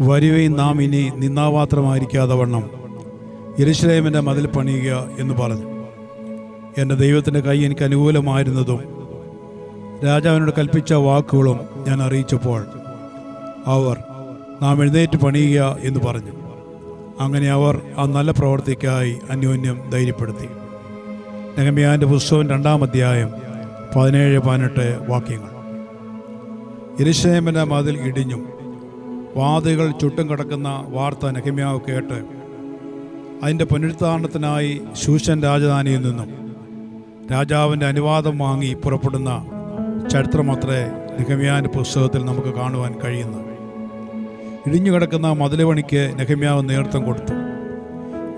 വരുവയും നാം ഇനി നിന്നാപാത്രമായിരിക്കാതെ വണ്ണം. യെരുശലേമിന്റെ മതിൽ പണിയുക എന്ന് പറഞ്ഞു. എന്റെ ദൈവത്തിന്റെ കൈ എനിക്ക് അനുകൂലമായിരുന്നതും രാജാവിനോട് കൽപ്പിച്ച വാക്കുകളും ഞാൻ അറിയിച്ചപ്പോൾ അവർ നാം എഴുന്നേറ്റ് പണിയുക എന്ന് പറഞ്ഞു. അങ്ങനെ അവർ ആ നല്ല പ്രവർത്തിക്കായി അന്യോന്യം ധൈര്യപ്പെടുത്തി. നെഗമ്യാന്റെ പുസ്തകം രണ്ടാം അധ്യായം പതിനേഴ് പതിനെട്ട് വാക്യങ്ങൾ. യെരുശലേമിന്റെ മതിൽ ഇടിഞ്ഞും വാതികൾ ചുട്ടും കിടക്കുന്ന വാർത്ത നെഹമ്യാവ് കേട്ട് അതിന്റെ പുനരുദ്ധാരണത്തിനായി ശൂഷൻ രാജധാനിയിൽ നിന്നും രാജാവിന്റെ അനുവാദം വാങ്ങി പുറപ്പെടുന്ന ചരിത്രമത്രേ നെഹമ്യാവിന്റെ പുസ്തകത്തിൽ നമുക്ക് കാണുവാൻ കഴിയുന്നു. ഇടിഞ്ഞു കിടക്കുന്ന നഹമ്യാവ് പണിക്ക് നെഹമ്യാവ് നേതൃത്വം കൊടുത്തു.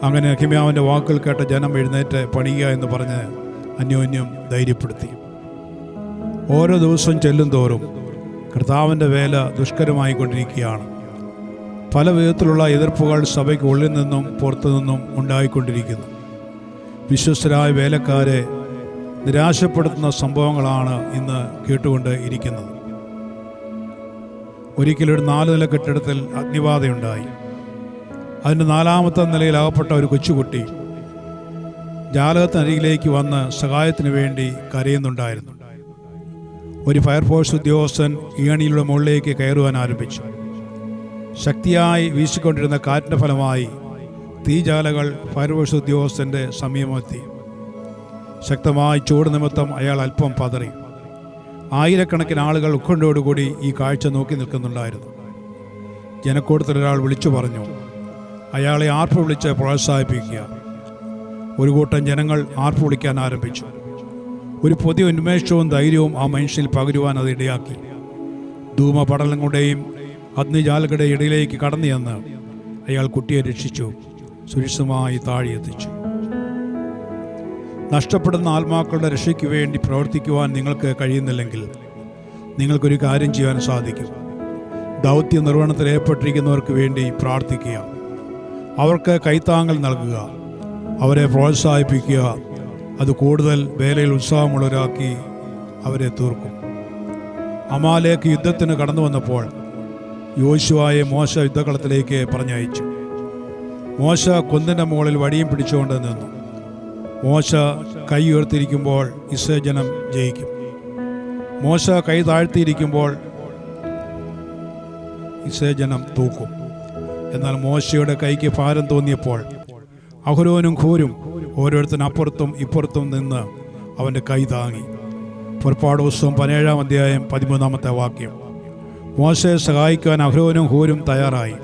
അങ്ങനെ നെഹമ്യാവിന്റെ വാക്കുകൾ കേട്ട ജനം എഴുന്നേറ്റ് പണിയുക എന്ന് പറഞ്ഞ് അന്യോന്യം ധൈര്യപ്പെടുത്തി. ഓരോ ദിവസവും ചെല്ലും തോറും കർത്താവിന്റെ വേല ദുഷ്കരമായി കൊണ്ടിരിക്കുകയാണ് പല വിധത്തിലുള്ള എതിർപ്പുകൾ സഭയ്ക്ക് ഉള്ളിൽ നിന്നും പുറത്തു നിന്നും ഉണ്ടായിക്കൊണ്ടിരിക്കുന്നു. വിശ്വസ്തരായ വേലക്കാരെ നിരാശപ്പെടുത്തുന്ന സംഭവങ്ങളാണ് ഇന്ന് കേട്ടുകൊണ്ട് ഇരിക്കുന്നത്. ഒരിക്കലൊരു നാല് നില കെട്ടിടത്തിൽ അഗ്നിബാധയുണ്ടായി. അതിന്റെ നാലാമത്തെ നിലയിൽ അകപ്പെട്ട ഒരു കൊച്ചുകുട്ടി ജാലകത്തിനരികിലേക്ക് വന്ന് സഹായത്തിന് വേണ്ടി കരയുന്നുണ്ടായിരുന്നു. ഒരു ഫയർഫോഴ്സ് ഉദ്യോഗസ്ഥൻ ഈയണിയുടെ മുകളിലേക്ക് കയറുവാൻ ആരംഭിച്ചു. ശക്തിയായി വീശിക്കൊണ്ടിരുന്ന കാറ്റിന്റെ ഫലമായി തീജാലകൾ ഫയർഫോഴ്സ് ഉദ്യോഗസ്ഥന്റെ സമീപമെത്തി. ശക്തമായ ചൂട് നിമിത്തം അയാൾ അല്പം പതറി. ആയിരക്കണക്കിന് ആളുകൾ ഉത്കണ്ഠയോടുകൂടി ഈ കാഴ്ച നോക്കി നിൽക്കുന്നുണ്ടായിരുന്നു. ജനക്കൂട്ടത്തിലൊരാൾ വിളിച്ചു പറഞ്ഞു അയാളെ ആർപ്പ് വിളിച്ച് പ്രോത്സാഹിപ്പിക്കുക. ഒരു കൂട്ടം ജനങ്ങൾ ആർപ്പ് വിളിക്കാൻ ആരംഭിച്ചു. ഒരു പുതിയ ഉന്മേഷവും ധൈര്യവും ആ മനുഷ്യനിൽ പകരുവാൻ അത് ഇടയാക്കി. ധൂമപടലങ്ങളുടെയും അഗ്നിജാലകളുടെ ഇടയിലേക്ക് കടന്നു ചെന്ന് അയാൾ കുട്ടിയെ രക്ഷിച്ചു സുരക്ഷിതമായി താഴെയെത്തിച്ചു നഷ്ടപ്പെടുന്ന ആത്മാക്കളുടെ രക്ഷയ്ക്ക് വേണ്ടി പ്രവർത്തിക്കുവാൻ നിങ്ങൾക്ക് കഴിയുന്നില്ലെങ്കിൽ നിങ്ങൾക്കൊരു കാര്യം ചെയ്യാൻ സാധിക്കും. ദൗത്യ നിർവഹണത്തിൽ ഏർപ്പെട്ടിരിക്കുന്നവർക്ക് വേണ്ടി പ്രാർത്ഥിക്കുക. അവർക്ക് കൈത്താങ്ങൽ നൽകുക. അവരെ പ്രോത്സാഹിപ്പിക്കുക. അത് കൂടുതൽ വേലയിൽ ഉത്സാഹമുള്ളവരാക്കി അവരെ തീർക്കും. അമാലേക്ക് യുദ്ധത്തിന് കടന്നു വന്നപ്പോൾ യോശുവായെ മോശ യുദ്ധകളത്തിലേക്ക് പറഞ്ഞയച്ചു. മോശ കുന്നിന്റെ മുകളിൽ വടിയും പിടിച്ചുകൊണ്ട് നിന്നു. മോശ കൈ ഉയർത്തിയിരിക്കുമ്പോൾ ഇസേജനം ജയിക്കും. മോശ കൈ താഴ്ത്തിയിരിക്കുമ്പോൾ ഇസേജനം തൂക്കും. എന്നാൽ മോശയുടെ കൈക്ക് ഭാരം തോന്നിയപ്പോൾ അഹുരോനും ഖൂരും ഓരോരുത്തരും അപ്പുറത്തും ഇപ്പുറത്തും നിന്ന് അവന്റെ കൈ താങ്ങി. പുറപ്പാട് പുസ്തകം പതിനേഴാം അധ്യായം പതിമൂന്നാമത്തെ വാക്യം. മോശയെ സഹായിക്കാൻ അഹ്രോനും ഹൂരും തയ്യാറായി.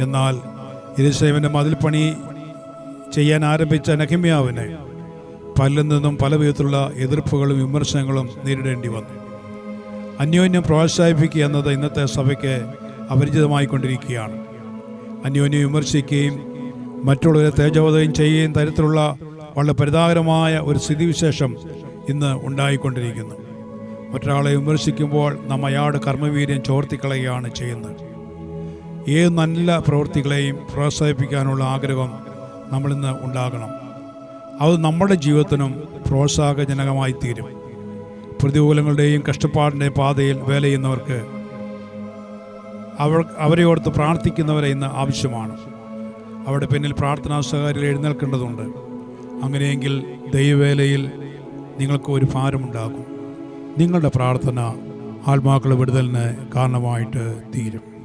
എന്നാൽ ഇരുസേവന്റെ മതിൽപ്പണി ചെയ്യാൻ ആരംഭിച്ച നഹിമ്യാവിനെ പലരിൽ നിന്നും പല വിധത്തിലുള്ള എതിർപ്പുകളും വിമർശനങ്ങളും നേരിടേണ്ടി വന്നു. അന്യോന്യം പ്രോത്സാഹിപ്പിക്കുക എന്നത് ഇന്നത്തെ സഭയ്ക്ക് അപരിചിതമായിക്കൊണ്ടിരിക്കുകയാണ്. അന്യോന്യം വിമർശിക്കുകയും മറ്റുള്ളവരെ തേജോവധയും ചെയ്യുകയും തരത്തിലുള്ള വളരെ പരിതാപകരമായ ഒരു സ്ഥിതിവിശേഷം ഇന്ന് ഉണ്ടായിക്കൊണ്ടിരിക്കുന്നു. മറ്റൊരാളെ വിമർശിക്കുമ്പോൾ നാം അയാളുടെ കർമ്മവീര്യം ചോർത്തിക്കളയുകയാണ് ചെയ്യുന്നത്. ഏത് നല്ല പ്രവൃത്തികളെയും പ്രോത്സാഹിപ്പിക്കാനുള്ള ആഗ്രഹം നമ്മളിന്ന് ഉണ്ടാകണം. അത് നമ്മുടെ ജീവിതത്തിനും പ്രോത്സാഹജനകമായി തീരും. പ്രതികൂലങ്ങളുടെയും കഷ്ടപ്പാടിന്റെയും പാതയിൽ വേല ചെയ്യുന്നവർക്ക് അവർ അവരെ ഓർത്ത് പ്രാർത്ഥിക്കുന്നവരെ ഇന്ന് ആവശ്യമാണ്. അവിടെ പിന്നിൽ പ്രാർത്ഥനാ സഹകാരികൾ എഴുന്നേൽക്കേണ്ടതുണ്ട്. അങ്ങനെയെങ്കിൽ ദൈവവേലയിൽ നിങ്ങൾക്ക് ഒരു ഭാരമുണ്ടാകും. നിങ്ങളുടെ പ്രാർത്ഥന ആത്മാക്കളുടെ വിടുതലിന് കാരണമായിട്ട് തീരും.